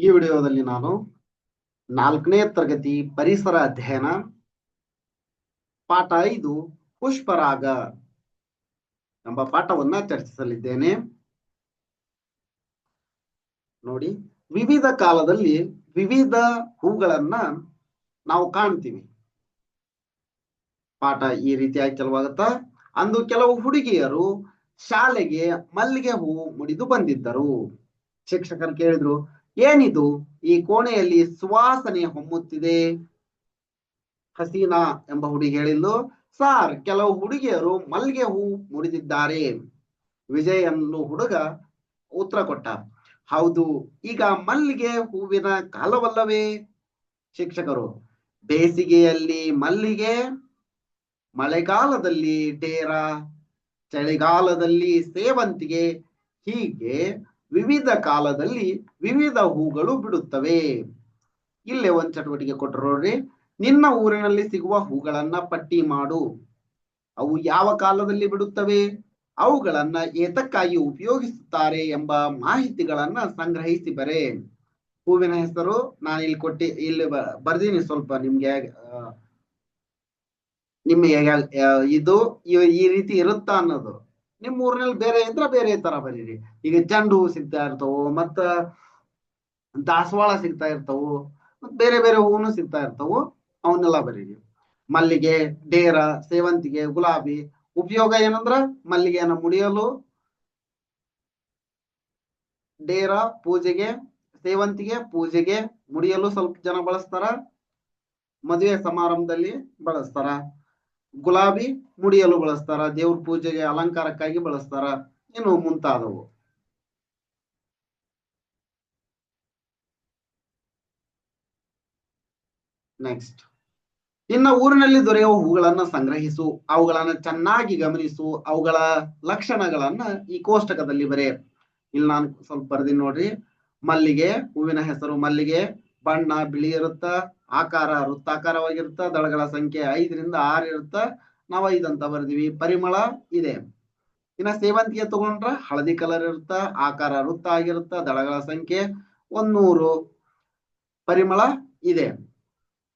ಈ ವಿಡಿಯೋದಲ್ಲಿ ನಾನು ನಾಲ್ಕನೇ ತರಗತಿ ಪರಿಸರ ಅಧ್ಯಯನ ಪಾಠ ಐದು, ಪುಷ್ಪರಾಗ ಎಂಬ ಪಾಠವನ್ನ ಚರ್ಚಿಸಲಿದ್ದೇನೆ. ನೋಡಿ, ವಿವಿಧ ಕಾಲದಲ್ಲಿ ವಿವಿಧ ಹೂಗಳನ್ನ ನಾವು ಕಾಣ್ತೀವಿ. ಪಾಠ ಈ ರೀತಿಯಾಗಿ ಕೆಲವಾಗುತ್ತ, ಅಂದು ಕೆಲವು ಹುಡುಗಿಯರು ಶಾಲೆಗೆ ಮಲ್ಲಿಗೆ ಹೂ ಮುಡಿದು ಬಂದಿದ್ದರು. ಶಿಕ್ಷಕರು ಕೇಳಿದ್ರು ಏನಿದು? ಈ ಕೋಣೆಯಲ್ಲಿ ಸುವಾಸನೆ ಹೊಮ್ಮುತ್ತಿದೆ. ಹಸೀನಾ ಎಂಬ ಹುಡುಗಿ ಹೇಳಿದ್ಲು ಸಾರ್, ಕೆಲವು ಹುಡುಗಿಯರು ಮಲ್ಲಿಗೆ ಹೂ ಮುರಿದಿದ್ದಾರೆ. ವಿಜಯ್ ಅನ್ನೋ ಹುಡುಗ ಉತ್ತರ ಕೊಟ್ಟ. ಹೌದು, ಈಗ ಮಲ್ಲಿಗೆ ಹೂವಿನ ಕಾಲವಲ್ಲವೇ? ಶಿಕ್ಷಕರು, ಬೇಸಿಗೆಯಲ್ಲಿ ಮಲ್ಲಿಗೆ, ಮಳೆಗಾಲದಲ್ಲಿ ಡೇರ ಚಳಿಗಾಲದಲ್ಲಿ ಸೇವಂತಿಗೆ, ಹೀಗೆ ವಿವಿಧ ಕಾಲದಲ್ಲಿ ವಿವಿಧ ಹೂಗಳು ಬಿಡುತ್ತವೆ. ಇಲ್ಲೇ ಒಂದ್ ಚಟುವಟಿಕೆ ಕೊಟ್ಟರು ನೋಡ್ರಿ. ನಿನ್ನ ಊರಿನಲ್ಲಿ ಸಿಗುವ ಹೂಗಳನ್ನ ಪಟ್ಟಿ ಮಾಡು. ಅವು ಯಾವ ಕಾಲದಲ್ಲಿ ಬಿಡುತ್ತವೆ? ಅವುಗಳನ್ನ ಏತಕ್ಕಾಗಿ ಉಪಯೋಗಿಸುತ್ತಾರೆ ಎಂಬ ಮಾಹಿತಿಗಳನ್ನ ಸಂಗ್ರಹಿಸಿ ಬರೆ. ಹೂವಿನ ಹೆಸರು ನಾನು ಇಲ್ಲಿ ಕೊಟ್ಟಿ, ಇಲ್ಲಿ ಬರ್ದೀನಿ ಸ್ವಲ್ಪ ನಿಮ್ಗೆ. ನಿಮ್ಗೆ ಇದು ಈ ರೀತಿ ಇರುತ್ತಾ ಅನ್ನೋದು. ನಿಮ್ ಊರಿನಲ್ಲಿ ಬೇರೆ ಇದ್ರ ಬೇರೆ ತರ ಬರೀರಿ. ಈಗ ಚೆಂಡು ಹೂ ಸಿಗ್ತಾ ಇರ್ತಾವು, ಮತ್ತ ದಾಸವಾಳ ಸಿಗ್ತಾ ಇರ್ತಾವು ಮತ್ ಬೇರೆ ಬೇರೆ ಹೂನು ಸಿಗ್ತಾ ಇರ್ತಾವು, ಅವನ್ನೆಲ್ಲ ಬರೀರಿ. ಮಲ್ಲಿಗೆ, ಡೇರ, ಸೇವಂತಿಗೆ, ಗುಲಾಬಿ, ಉಪಯೋಗ ಏನಂದ್ರ ಮಲ್ಲಿಗೆಯನ್ನ ಮುಡಿಯಲು ಡೇರ ಪೂಜೆಗೆ, ಸೇವಂತಿಗೆ ಪೂಜೆಗೆ ಮುಡಿಯಲು ಸ್ವಲ್ಪ ಜನ ಬಳಸ್ತಾರ, ಮದುವೆ ಸಮಾರಂಭದಲ್ಲಿ ಬಳಸ್ತಾರ. ಗುಲಾಬಿ ಮುಡಿಯಲು ಬಳಸ್ತಾರ, ದೇವ್ರ ಪೂಜೆಗೆ ಅಲಂಕಾರಕ್ಕಾಗಿ ಬಳಸ್ತಾರ ಇನ್ನು ಮುಂತಾದವು. ನೆಕ್ಸ್ಟ್ ಇನ್ನ ಊರಿನಲ್ಲಿ ದೊರೆಯುವ ಹೂಗಳನ್ನ ಸಂಗ್ರಹಿಸು, ಅವುಗಳನ್ನ ಚೆನ್ನಾಗಿ ಗಮನಿಸು, ಅವುಗಳ ಲಕ್ಷಣಗಳನ್ನ ಈ ಕೋಷ್ಟಕದಲ್ಲಿ ಬರೆ. ಇಲ್ಲಿ ನಾನು ಸ್ವಲ್ಪ ಬರ್ದಿನಿ ನೋಡ್ರಿ. ಮಲ್ಲಿಗೆ, ಹೂವಿನ ಹೆಸರು ಮಲ್ಲಿಗೆ, ಬಣ್ಣ ಬಿಳಿ ಇರುತ್ತ ಆಕಾರ ವೃತ್ತಾಕಾರವಾಗಿರುತ್ತ, ದಳಗಳ ಸಂಖ್ಯೆ ಐದರಿಂದ ಆರು ಇರುತ್ತ, ನಾವ್ ಐದಂತ ಬರ್ದೀವಿ. ಪರಿಮಳ ಇದೆ. ಇನ್ನ ಸೇವಂತಿಗೆ ತಗೊಂಡ್ರ ಹಳದಿ ಕಲರ್ ಇರುತ್ತ, ಆಕಾರ ವೃತ್ತ ಆಗಿರುತ್ತ, ದಳಗಳ ಸಂಖ್ಯೆ ಒಂದ್ನೂರು ಪರಿಮಳ ಇದೆ.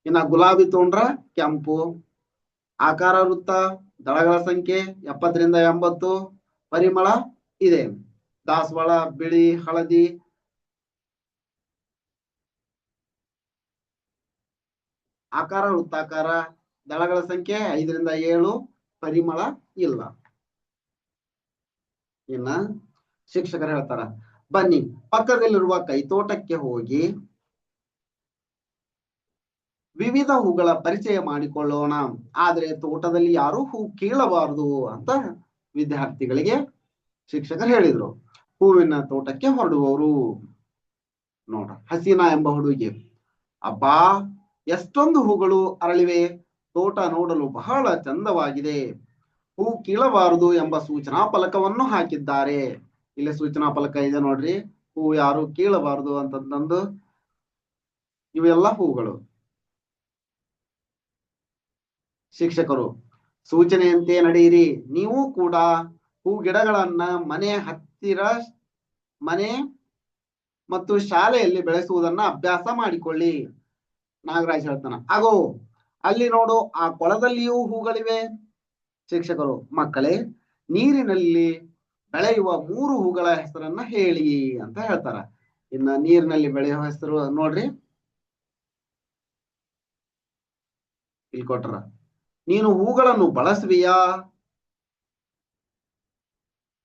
ಇನ್ನ ಗುಲಾಬಿ ತಗೊಂಡ್ರ ಕೆಂಪು. ಆಕಾರ ವೃತ್ತ, ದಳಗಳ ಸಂಖ್ಯೆ ಎಪ್ಪತ್ತರಿಂದ ಎಂಬತ್ತು. ಪರಿಮಳ ಇದೆ. ದಾಸವಾಳ, ಬಿಳಿ, ಹಳದಿ ಆಕಾರ, ವೃತ್ತಾಕಾರ, ದಳಗಳ ಸಂಖ್ಯೆ ಐದರಿಂದ ಏಳು, ಪರಿಮಳ ಇಲ್ಲ. ಇನ್ನ ಶಿಕ್ಷಕರು ಹೇಳ್ತಾರ, ಬನ್ನಿ, ಪಕ್ಕದಲ್ಲಿರುವ ಕೈತೋಟಕ್ಕೆ ಹೋಗಿ ವಿವಿಧ ಹೂಗಳ ಪರಿಚಯ ಮಾಡಿಕೊಳ್ಳೋಣ. ಆದ್ರೆ ತೋಟದಲ್ಲಿ ಯಾರು ಹೂ ಕೀಳಬಾರದು ಅಂತ ವಿದ್ಯಾರ್ಥಿಗಳಿಗೆ ಶಿಕ್ಷಕರು ಹೇಳಿದ್ರು. ಹೂವಿನ ತೋಟಕ್ಕೆ ಹೊರಡುವವರು. ನೋಡ ಹಸೀನಾ ಎಂಬ ಹುಡುಗಿ, ಅಬ್ಬಾ ಎಷ್ಟೊಂದು ಹೂಗಳು ಅರಳಿವೆ. ತೋಟ ನೋಡಲು ಬಹಳ ಚಂದವಾಗಿದೆ. ಹೂ ಕೀಳಬಾರದು ಎಂಬ ಸೂಚನಾ ಫಲಕವನ್ನು ಹಾಕಿದ್ದಾರೆ. ಇಲ್ಲಿ ಸೂಚನಾ ಫಲಕ ಇದೆ ನೋಡ್ರಿ. ಹೂ ಯಾರು ಕೀಳಬಾರದು ಅಂತಂದಂದು ಇವೆಲ್ಲ ಹೂಗಳು. ಶಿಕ್ಷಕರು, ಸೂಚನೆಯಂತೆ ನಡೆಯಿರಿ. ನೀವು ಕೂಡ ಹೂ ಗಿಡಗಳನ್ನ ಮನೆ ಹತ್ತಿರ ಮನೆ ಮತ್ತು ಶಾಲೆಯಲ್ಲಿ ಬೆಳೆಸುವುದನ್ನ ಅಭ್ಯಾಸ ಮಾಡಿಕೊಳ್ಳಿ. ನಾಗರಾಜ್ ಹೇಳ್ತಾನ. ಆಗೋ, ಅಲ್ಲಿ ನೋಡು, ಆ ಕೊಳದಲ್ಲಿಯೂ ಹೂಗಳಿವೆ. ಶಿಕ್ಷಕರು, ಮಕ್ಕಳೇ, ನೀರಿನಲ್ಲಿ ಬೆಳೆಯುವ ಮೂರು ಹೂಗಳ ಹೆಸರನ್ನ ಹೇಳಿ ಅಂತ ಹೇಳ್ತಾರ. ಇನ್ನ ನೀರಿನಲ್ಲಿ ಬೆಳೆಯುವ ಹೆಸರು ನೋಡ್ರಿ. ಇಲ್ಲಿ ಕೊಟ್ರ. ನೀನು ಹೂಗಳನ್ನು ಬಳಸುವಿಯಾ?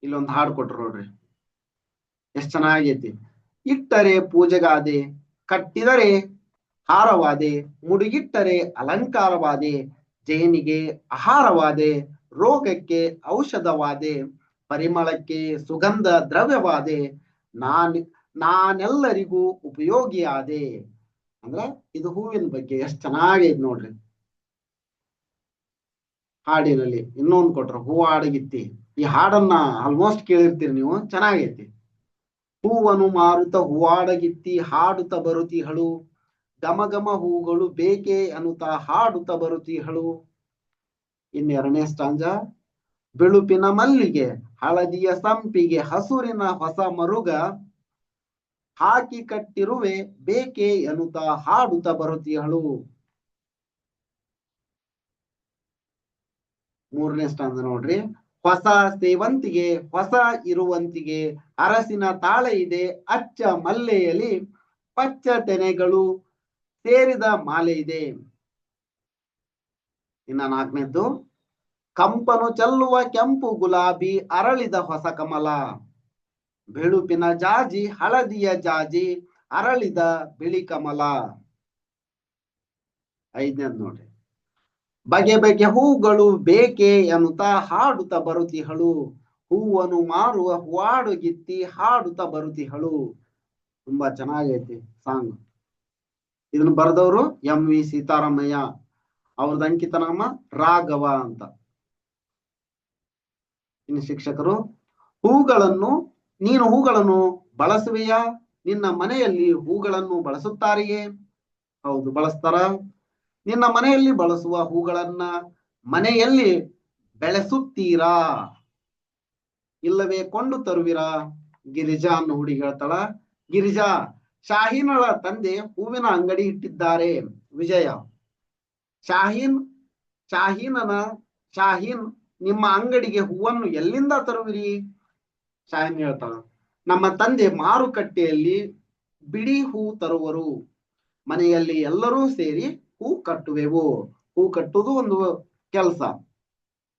ಇಲ್ಲೊಂದು ಹಾಡು ಕೊಟ್ರು ನೋಡ್ರಿ. ಎಷ್ಟ್ ಚೆನ್ನಾಗೈತಿ. ಇಟ್ಟರೆ ಪೂಜೆಗಾದೆ, ಕಟ್ಟಿದರೆ ಹಾರವಾದೆ, ಮುಡುಗಿಟ್ಟರೆ ಅಲಂಕಾರವಾದೆ, ಜೇನಿಗೆ ಆಹಾರವಾದೆ, ರೋಗಕ್ಕೆ ಔಷಧವಾದೆ, ಪರಿಮಳಕ್ಕೆ ಸುಗಂಧ ದ್ರವ್ಯವಾದೆ, ನಾನ್, ನಾನೆಲ್ಲರಿಗೂ ಉಪಯೋಗಿಯಾದೆ. ಅಂದ್ರ ಇದು ಹೂವಿನ ಬಗ್ಗೆ ಎಷ್ಟು ಚೆನ್ನಾಗೈತಿ ನೋಡ್ರಿ. ಹಾಡಿನಲ್ಲಿ ಇನ್ನೊಂದು ಕೊಟ್ರ, ಹೂ ಹಾಡಗಿತ್ತಿ. ಈ ಹಾಡನ್ನ ಆಲ್ಮೋಸ್ಟ್ ಕೇಳಿರ್ತೀರಿ ನೀವು, ಚೆನ್ನಾಗೈತಿ. ಹೂವನು ಮಾರುತ ಹೂವಾಡಗಿತ್ತಿ ಹಾಡುತ್ತ ಬರುತಿಹಳು. ಘಮ ಹೂಗಳು ಬೇಕೆ ಅನ್ನುತ್ತ ಹಾಡುತ್ತ ಬರುತ್ತೀಹಳು. ಇನ್ನೆರಡನೇ ಸ್ಟಾಂಜ ಬಿಳುಪಿನ ಮಲ್ಲಿಗೆ, ಹಳದಿಯ ಸಂಪಿಗೆ, ಹಸುರಿನ ಹೊಸ ಮರುಗ, ಹಾಕಿ ಕಟ್ಟಿರುವೆ, ಬೇಕೆ ಎನ್ನುತ್ತಾ ಹಾಡುತ್ತಾ ಬರುತ್ತೀಹಳು. ಮೂರನೇ ಸ್ಟಾಂಜ ನೋಡ್ರಿ, ಹೊಸ ಸೇವಂತಿಗೆ, ಹೊಸ ಇರುವಂತಿಗೆ, ಅರಸಿನ ತಾಳೆ ಇದೆ, ಅಚ್ಚ ಮಲ್ಲೆಯಲ್ಲಿ, ಪಚ್ಚ ತೆನೆಗಳು ಸೇರಿದ ಮಾಲೆ ಇದೆ. ಇನ್ನ ನಾಲ್ಕನೇದ್ದು, ಕಂಪನು ಚೆಲ್ಲುವ ಕೆಂಪು ಗುಲಾಬಿ ಅರಳಿದ ಹೊಸ ಕಮಲ. ಬೆಳುಪಿನ ಜಾಜಿ, ಹಳದಿಯ ಜಾಜಿ ಅರಳಿದ ಬಿಳಿ ಕಮಲ. ಐದನೇದ್ ನೋಡ್ರಿ. ಬಗೆ ಬಗೆ ಹೂಗಳು ಬೇಕೆ ಎನ್ನುತ್ತಾ ಹಾಡುತ್ತಾ ಬರುತ್ತಿಹಳು. ಹೂವನ್ನು ಮಾರುವ ಹೂವಾಡು ಗಿತ್ತಿ ಹಾಡುತ್ತಾ ಬರುತಿಹಳು ತುಂಬಾ ಚೆನ್ನಾಗೈತಿ ಸಾಂಗ್. ಇದನ್ನ ಬರೆದವರು ಎಂ ವಿ ಸೀತಾರಾಮಯ್ಯ. ಅವ್ರದ್ದು ಅಂಕಿತ ನಾಮ ರಾಘವ ಅಂತ. ಇನ್ನು ಶಿಕ್ಷಕರು, ಹೂಗಳನ್ನು, ನೀನು ಹೂಗಳನ್ನು ಬಳಸುವೆಯಾ? ನಿನ್ನ ಮನೆಯಲ್ಲಿ ಹೂಗಳನ್ನು ಬಳಸುತ್ತಾರೆಯೇ? ಹೌದು, ಬಳಸ್ತಾರ. ನಿನ್ನ ಮನೆಯಲ್ಲಿ ಬಳಸುವ ಹೂಗಳನ್ನ ಮನೆಯಲ್ಲಿ ಬೆಳೆಸುತ್ತೀರಾ? ಇಲ್ಲವೇ ಕೊಂಡು ತರುವಿರಾ? ಗಿರಿಜಾ ಅನ್ನು ಹುಡುಗಿ ಹೇಳ್ತಾಳ. ಗಿರಿಜಾ ಶಾಹೀನಳ ತಂದೆ ಹೂವಿನ ಅಂಗಡಿ ಇಟ್ಟಿದ್ದಾರೆ. ವಿಜಯ. ಶಾಹೀನ್, ಶಾಹೀನನ, ಶಾಹೀನ್, ನಿಮ್ಮ ಅಂಗಡಿಗೆ ಹೂವನ್ನು ಎಲ್ಲಿಂದ ತರುವಿರಿ? ಶಾಹೀನ್ ಹೇಳ್ತಾಳ. ನಮ್ಮ ತಂದೆ ಮಾರುಕಟ್ಟೆಯಲ್ಲಿ ಬಿಡಿ ಹೂ ತರುವರು. ಮನೆಯಲ್ಲಿ ಎಲ್ಲರೂ ಸೇರಿ ಹೂ ಕಟ್ಟುವೆವು. ಹೂ ಕಟ್ಟುವುದು ಒಂದು ಕೆಲಸ.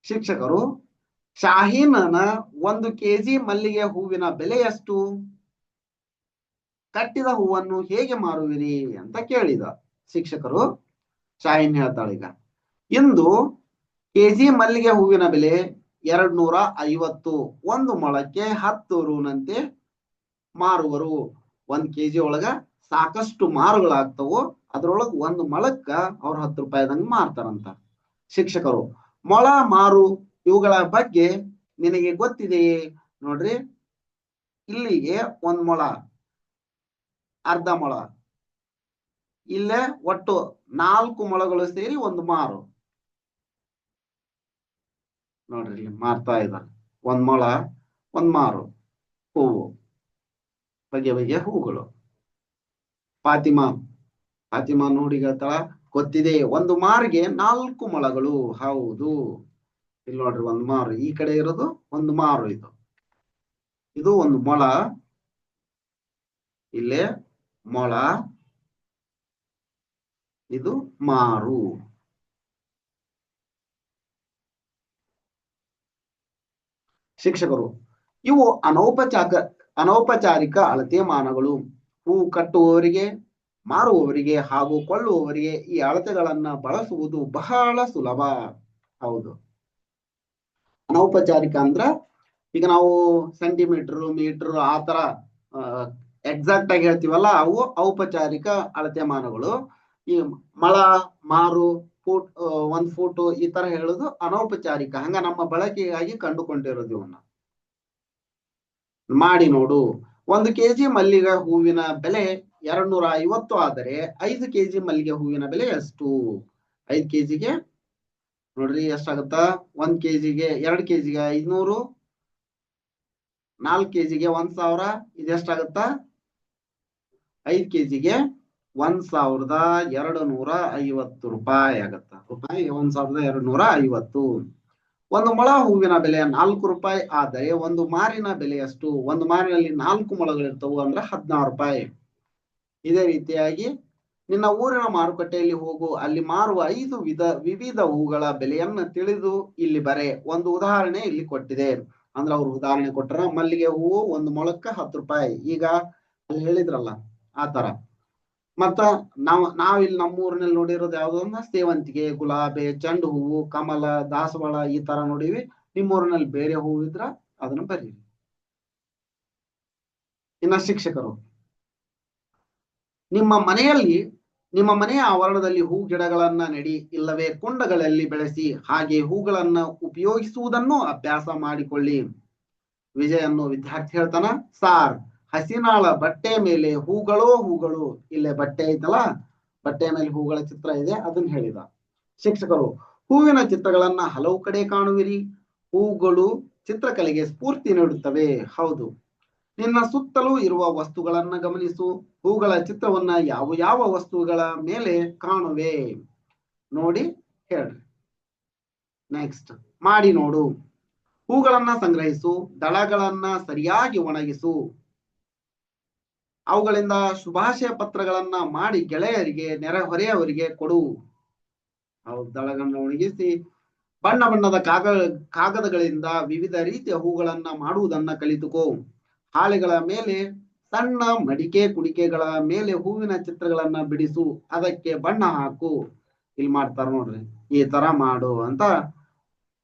ಶಿಕ್ಷಕರು, ಶಾಹೀನನ ಒಂದು ಕೆಜಿ ಮಲ್ಲಿಗೆ ಹೂವಿನ ಬೆಲೆ ಎಷ್ಟು? ಕಟ್ಟಿದ ಹೂವನ್ನು ಹೇಗೆ ಮಾರುವಿರಿ ಅಂತ ಕೇಳಿದ ಶಿಕ್ಷಕರು. ಶಾಯಿನ್ ಹೇಳ್ತಾಳೆ ಈಗ, ಇಂದು ಕೆಜಿ ಮಲ್ಲಿಗೆ ಹೂವಿನ ಬೆಲೆ ಎರಡ್ ನೂರ ಐವತ್ತು, ಒಂದು ಮೊಳಕ್ಕೆ ಹತ್ತು ರೂನಂತೆ ಮಾರುವರು. ಒಂದ್ ಕೆಜಿ ಒಳಗ ಸಾಕಷ್ಟು ಮಾರುಗಳಾಗ್ತವು, ಅದ್ರೊಳಗ ಒಂದು ಮೊಳಕ್ಕ ಅವ್ರ ಹತ್ತು ರೂಪಾಯಿದಂಗ ಮಾರ್ತಾರಂತ ಶಿಕ್ಷಕರು. ಮೊಳ, ಮಾರು ಇವುಗಳ ಬಗ್ಗೆ ನಿನಗೆ ಗೊತ್ತಿದೆಯೇ? ನೋಡ್ರಿ, ಇಲ್ಲಿಗೆ ಒಂದ್ ಮೊಳ. ಅರ್ಧ ಮೊಳ. ಇಲ್ಲೇ ಒಟ್ಟು ನಾಲ್ಕು ಮೊಳಗಳು ಸೇರಿ ಒಂದು ಮಾರು. ನೋಡ್ರಿ ಇಲ್ಲಿ ಮಾರ್ತಾ ಇದ್ದಾರೆ ಒಂದ್ ಮೊಳ, ಒಂದ್ ಮಾರು. ಹೂವು. ಬಗೆ ಬಗೆಯ ಹೂಗಳು ಫಾತಿಮಾ ಫಾತಿಮಾ ನೋಡಿ ಹೇಳ್ತಾಳ, ಗೊತ್ತಿದೆ, ಒಂದು ಮಾರಿಗೆ ನಾಲ್ಕು ಮೊಳಗಳು. ಹೌದು. ಇಲ್ಲಿ ನೋಡ್ರಿ ಒಂದು ಮಾರು. ಈ ಕಡೆ ಇರೋದು ಒಂದು ಮಾರು ಇದು. ಇದು ಒಂದು ಮೊಳ. ಇಲ್ಲೇ ಮೊಳ, ಇದು ಮಾರು. ಶಿಕ್ಷಕರು, ಇವು ಅನೌಪಚಾರಿಕ ಅನೌಪಚಾರಿಕ ಅಳತೆ ಮಾನಗಳು. ಹೂ ಕಟ್ಟುವವರಿಗೆ, ಮಾರುವವರಿಗೆ ಹಾಗೂ ಕೊಳ್ಳುವವರಿಗೆ ಈ ಅಳತೆಗಳನ್ನ ಬಳಸುವುದು ಬಹಳ ಸುಲಭ. ಹೌದು. ಅನೌಪಚಾರಿಕ ಅಂದ್ರ ಈಗ ನಾವು ಸೆಂಟಿಮೀಟರ್, ಮೀಟರ್ ಆ ಎಕ್ಸಾಕ್ಟ್ ಆಗಿ ಹೇಳ್ತೀವಲ್ಲ, ಅವು ಔಪಚಾರಿಕ ಅಳತೆ ಮಾನಗಳು ಈ ಮಳ, ಮಾರು, ಫೂಟ್ ಒಂದ್ ಫೂಟು ಈ ತರ ಹೇಳುದು ಅನೌಪಚಾರಿಕ. ಹಂಗ ನಮ್ಮ ಬಳಕೆಗಾಗಿ ಕಂಡುಕೊಂಡಿರೋದು ಇವನ್ನ ಮಾಡಿ ನೋಡು. ಒಂದು ಕೆಜಿ ಮಲ್ಲಿಗೆ ಹೂವಿನ ಬೆಲೆ ಎರಡ್ ನೂರ ಐವತ್ತು ಆದರೆ ಐದು ಕೆಜಿ ಮಲ್ಲಿಗೆ ಹೂವಿನ ಬೆಲೆ ಎಷ್ಟು? ಐದ್ ಕೆಜಿಗೆ? ನೋಡ್ರಿ ಎಷ್ಟಾಗುತ್ತ? ಒಂದ್ ಕೆಜಿಗೆ ಎರಡ್ ಕೆಜಿಗೆ ಐದ್ನೂರು, ನಾಲ್ಕ್ ಕೆಜಿಗೆ ಒಂದ್ ಸಾವಿರ, ಇದೆಷ್ಟಾಗುತ್ತ? ಐದ್ ಕೆಜಿಗೆ ಒಂದ್ ಸಾವಿರದ ಎರಡು ನೂರ ಐವತ್ತು ರೂಪಾಯಿ ಆಗತ್ತ. ರೂಪಾಯಿ ಒಂದ್ ಸಾವಿರದ ಎರಡು ನೂರ ಐವತ್ತು. ಒಂದು ಮೊಳ ಹೂವಿನ ಬೆಲೆ ನಾಲ್ಕು ರೂಪಾಯಿ, ಆದರೆ ಒಂದು ಮಾರಿನ ಬೆಲೆ ಎಷ್ಟು ಒಂದು ಮಾರಿನಲ್ಲಿ ನಾಲ್ಕು ಮೊಳಗಳಿರ್ತವು ಅಂದ್ರೆ ಹದಿನಾರು ರೂಪಾಯಿ. ಇದೇ ರೀತಿಯಾಗಿ ನಿನ್ನ ಊರಿನ ಮಾರುಕಟ್ಟೆಯಲ್ಲಿ ಹೋಗು, ಅಲ್ಲಿ ಮಾರುವ ಐದು ವಿಧ, ವಿವಿಧ ಹೂಗಳ ಬೆಲೆಯನ್ನ ತಿಳಿದು ಇಲ್ಲಿ ಬರೆ. ಒಂದು ಉದಾಹರಣೆ ಇಲ್ಲಿ ಕೊಟ್ಟಿದೆ. ಅಂದ್ರೆ ಅವ್ರು ಉದಾಹರಣೆ ಕೊಟ್ರ ಮಲ್ಲಿಗೆ ಹೂವು ಒಂದು ಮೊಳಕ್ಕ ಹತ್ತು ರೂಪಾಯಿ. ಈಗ ಅಲ್ಲಿ ಹೇಳಿದ್ರಲ್ಲ ಆ ತರ. ಮತ್ತ ನಾವ್ ನಾವ್ ಇಲ್ಲಿ ನಮ್ಮ ಊರಿನಲ್ಲಿ ನೋಡಿರೋದು ಯಾವ್ದು ಅಂದ್ರೆ ಸೇವಂತಿಗೆ, ಗುಲಾಬಿ, ಚೆಂಡು ಹೂವು, ಕಮಲ, ದಾಸವಾಳ ಈ ತರ ನೋಡಿವಿ. ನಿಮ್ಮೂರಿನಲ್ಲಿ ಬೇರೆ ಹೂವು ಇದ್ರ ಅದನ್ನ ಬರೀರಿ. ಇನ್ನ ಶಿಕ್ಷಕರು. ನಿಮ್ಮ ಮನೆಯಲ್ಲಿ, ನಿಮ್ಮ ಮನೆಯ ಆವರಣದಲ್ಲಿ ಹೂ ಗಿಡಗಳನ್ನ ನೆಡಿ, ಇಲ್ಲವೇ ಕುಂಡಗಳಲ್ಲಿ ಬೆಳೆಸಿ, ಹಾಗೆ ಹೂಗಳನ್ನ ಉಪಯೋಗಿಸುವುದನ್ನು ಅಭ್ಯಾಸ ಮಾಡಿಕೊಳ್ಳಿ. ವಿಜಯ್ ಅನ್ನೋ ವಿದ್ಯಾರ್ಥಿ ಹೇಳ್ತಾನ, ಸಾರ್ ಹಸಿನಾಳ ಬಟ್ಟೆ ಮೇಲೆ ಹೂಗಳೋ ಹೂಗಳು, ಇಲ್ಲೇ ಬಟ್ಟೆ ಐತಲ್ಲ, ಬಟ್ಟೆ ಮೇಲೆ ಹೂಗಳ ಚಿತ್ರ ಇದೆ, ಅದನ್ನ ಹೇಳಿದ. ಶಿಕ್ಷಕರು, ಹೂವಿನ ಚಿತ್ರಗಳನ್ನ ಹಲವು ಕಡೆ ಕಾಣುವಿರಿ. ಹೂಗಳು ಚಿತ್ರಕಲೆಗೆ ಸ್ಫೂರ್ತಿ ನೀಡುತ್ತವೆ. ಹೌದು. ನಿನ್ನ ಸುತ್ತಲೂ ಇರುವ ವಸ್ತುಗಳನ್ನ ಗಮನಿಸು. ಹೂಗಳ ಚಿತ್ರವನ್ನ ಯಾವ ಯಾವ ವಸ್ತುಗಳ ಮೇಲೆ ಕಾಣುವೆ? ನೋಡಿ, ಹೇಳ್ರಿ. ನೆಕ್ಸ್ಟ್ ಮಾಡಿ ನೋಡು. ಹೂಗಳನ್ನ ಸಂಗ್ರಹಿಸು. ದಳಗಳನ್ನ ಸರಿಯಾಗಿ ಒಣಗಿಸು. ಅವುಗಳಿಂದ ಶುಭಾಶಯ ಪತ್ರಗಳನ್ನ ಮಾಡಿ ಗೆಳೆಯರಿಗೆ, ನೆರೆಹೊರೆಯವರಿಗೆ ಕೊಡು. ಅವು ದಳಗಳನ್ನ ಒಣಗಿಸಿ, ಬಣ್ಣ ಬಣ್ಣದ ಕಾಗ, ಕಾಗದಗಳಿಂದ ವಿವಿಧ ರೀತಿಯ ಹೂಗಳನ್ನ ಮಾಡುವುದನ್ನ ಕಲಿತುಕೋ. ಹಾಳೆಗಳ ಮೇಲೆ ಸಣ್ಣ ಮಡಿಕೆ ಕುಡಿಕೆಗಳ ಮೇಲೆ ಹೂವಿನ ಚಿತ್ರಗಳನ್ನ ಬಿಡಿಸು. ಅದಕ್ಕೆ ಬಣ್ಣ ಹಾಕು. ಇಲ್ಲಿ ಮಾಡ್ತಾರ ನೋಡ್ರಿ. ಈ ತರ ಮಾಡು ಅಂತ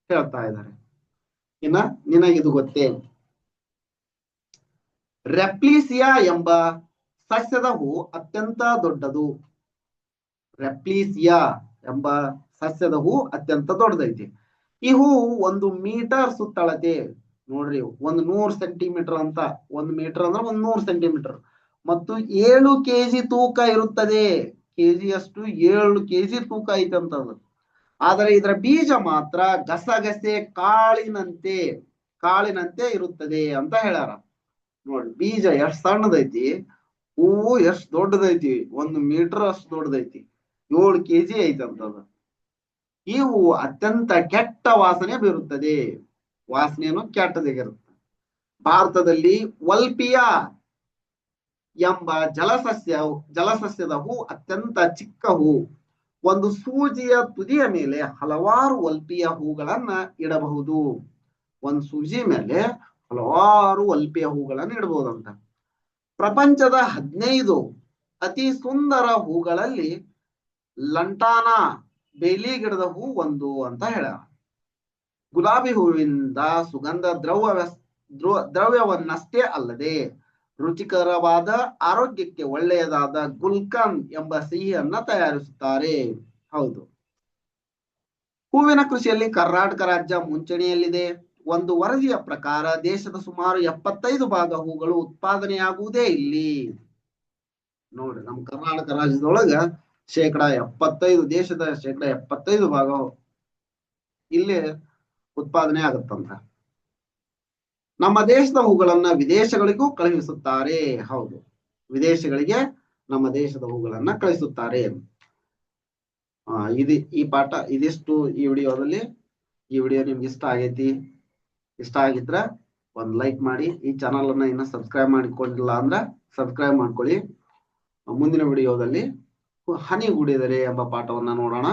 ಹೇಳ್ತಾ ಇದ್ದಾರೆ. ಇನ್ನ ನಿನಗಿದು ಗೊತ್ತೇ. ರೆಪ್ಲೀಸಿಯಾ ಎಂಬ ಸಸ್ಯದ ಹೂ ಅತ್ಯಂತ ದೊಡ್ಡದು. ರೆಪ್ಲೀಸಿಯಾ ಎಂಬ ಸಸ್ಯದ ಹೂ ಅತ್ಯಂತ ದೊಡ್ಡದೈತಿ. ಈ ಹೂ ಒಂದು ಮೀಟರ್ ಸುತ್ತಳತೆ, ನೋಡ್ರಿ, ಒಂದು ನೂರ್ ಸೆಂಟಿಮೀಟರ್ ಅಂತ, ಒಂದು ಮೀಟರ್ ಅಂದ್ರೆ ಒಂದ್ ನೂರ್ ಸೆಂಟಿಮೀಟರ್. ಮತ್ತು ಏಳು ಕೆಜಿ ತೂಕ ಇರುತ್ತದೆ. ಕೆಜಿ ಅಷ್ಟು ಏಳು ಕೆಜಿ ತೂಕ ಐತಂತದು ಆದರೆ ಇದರ ಬೀಜ ಮಾತ್ರ ಗಸಗಸೆ, ಕಾಳಿನಂತೆ ಕಾಳಿನಂತೆ ಇರುತ್ತದೆ ಅಂತ ಹೇಳ್ಯಾರ. ನೋಡಿ, ಬೀಜ ಎಷ್ಟ್ ಸಣ್ಣದೈತಿ? ಹೂವು ಎಷ್ಟ್ ದೊಡ್ಡದೈತಿ? ಒಂದು ಮೀಟರ್ ಅಷ್ಟು ದೊಡ್ಡದೈತಿ. ಏಳು ಕೆಜಿ ಐತಂತದ ಈ ಹೂವು ಅತ್ಯಂತ ಕೆಟ್ಟ ವಾಸನೆ ಬೀರುತ್ತದೆ. ವಾಸನೆಯನ್ನು ಕೆಟ್ಟದಾಗಿರುತ್ತೆ ಭಾರತದಲ್ಲಿ ವಲ್ಪಿಯಾ ಎಂಬ ಜಲಸಸ್ಯ, ಜಲಸಸ್ಯದ ಹೂ ಅತ್ಯಂತ ಚಿಕ್ಕ ಹೂ. ಒಂದು ಸೂಜಿಯ ತುದಿಯ ಮೇಲೆ ಹಲವಾರು ವಲ್ಪಿಯ ಹೂಗಳನ್ನ ಇಡಬಹುದು. ಒಂದು ಸೂಜಿ ಮೇಲೆ ಹಲವಾರು ಹೂಗಳನ್ನು ಹೂಗಳನ್ನ ಇಡಬಹುದಂತ ಪ್ರಪಂಚದ ಹದಿನೈದು ಅತಿ ಸುಂದರ ಹೂಗಳಲ್ಲಿ ಲಂಟಾನ, ಬೇಲಿ ಗಿಡದ ಹೂ ಒಂದು ಅಂತ ಹೇಳ ಗುಲಾಬಿ ಹೂವಿಂದ ಸುಗಂಧ ದ್ರವ್ಯ ದ್ರವ್ಯವನ್ನಷ್ಟೇ ಅಲ್ಲದೆ ರುಚಿಕರವಾದ, ಆರೋಗ್ಯಕ್ಕೆ ಒಳ್ಳೆಯದಾದ ಗುಲ್ಕನ್ ಎಂಬ ಸಿಹಿಯನ್ನ ತಯಾರಿಸುತ್ತಾರೆ. ಹೌದು. ಹೂವಿನ ಕೃಷಿಯಲ್ಲಿ ಕರ್ನಾಟಕ ರಾಜ್ಯ ಮುಂಚೂಣಿಯಲ್ಲಿದೆ. ಒಂದು ವರದಿಯ ಪ್ರಕಾರ ದೇಶದ ಸುಮಾರು ಎಪ್ಪತ್ತೈದು ಭಾಗ ಹೂಗಳು ಉತ್ಪಾದನೆಯಾಗುವುದೇ ಇಲ್ಲಿ. ನೋಡ್ರಿ ನಮ್ಮ ಕರ್ನಾಟಕ ರಾಜ್ಯದೊಳಗ ಶೇಕಡ ಎಪ್ಪತ್ತೈದು, ದೇಶದ ಶೇಕಡ ಎಪ್ಪತ್ತೈದು ಭಾಗ ಇಲ್ಲಿ ಉತ್ಪಾದನೆ ಆಗುತ್ತಂತ. ನಮ್ಮ ದೇಶದ ಹೂಗಳನ್ನ ವಿದೇಶಗಳಿಗೂ ಕಳುಹಿಸುತ್ತಾರೆ. ಹೌದು, ವಿದೇಶಗಳಿಗೆ ನಮ್ಮ ದೇಶದ ಹೂಗಳನ್ನ ಕಳಿಸುತ್ತಾರೆ ಆ, ಇದು ಈ ಪಾಠ, ಇದಿಷ್ಟು ಈ ವಿಡಿಯೋದಲ್ಲಿ. ಈ ವಿಡಿಯೋ ನಿಮ್ಗೆ ಇಷ್ಟ ಆಗೈತಿ ಇಷ್ಟ ಆಗಿದ್ರ ಒಂದ್ ಲೈಕ್ ಮಾಡಿ, ಈ ಚಾನಲ್ ಅನ್ನ ಇನ್ನ ಸಬ್ಸ್ಕ್ರೈಬ್ ಮಾಡಿಕೊಂಡಿಲ್ಲ ಅಂದ್ರ ಸಬ್ಸ್ಕ್ರೈಬ್ ಮಾಡ್ಕೊಳ್ಳಿ. ಮುಂದಿನ ವಿಡಿಯೋದಲ್ಲಿ ಹನಿ ಗೂಡಿದರೆ ಎಂಬ ಪಾಠವನ್ನ ನೋಡೋಣ.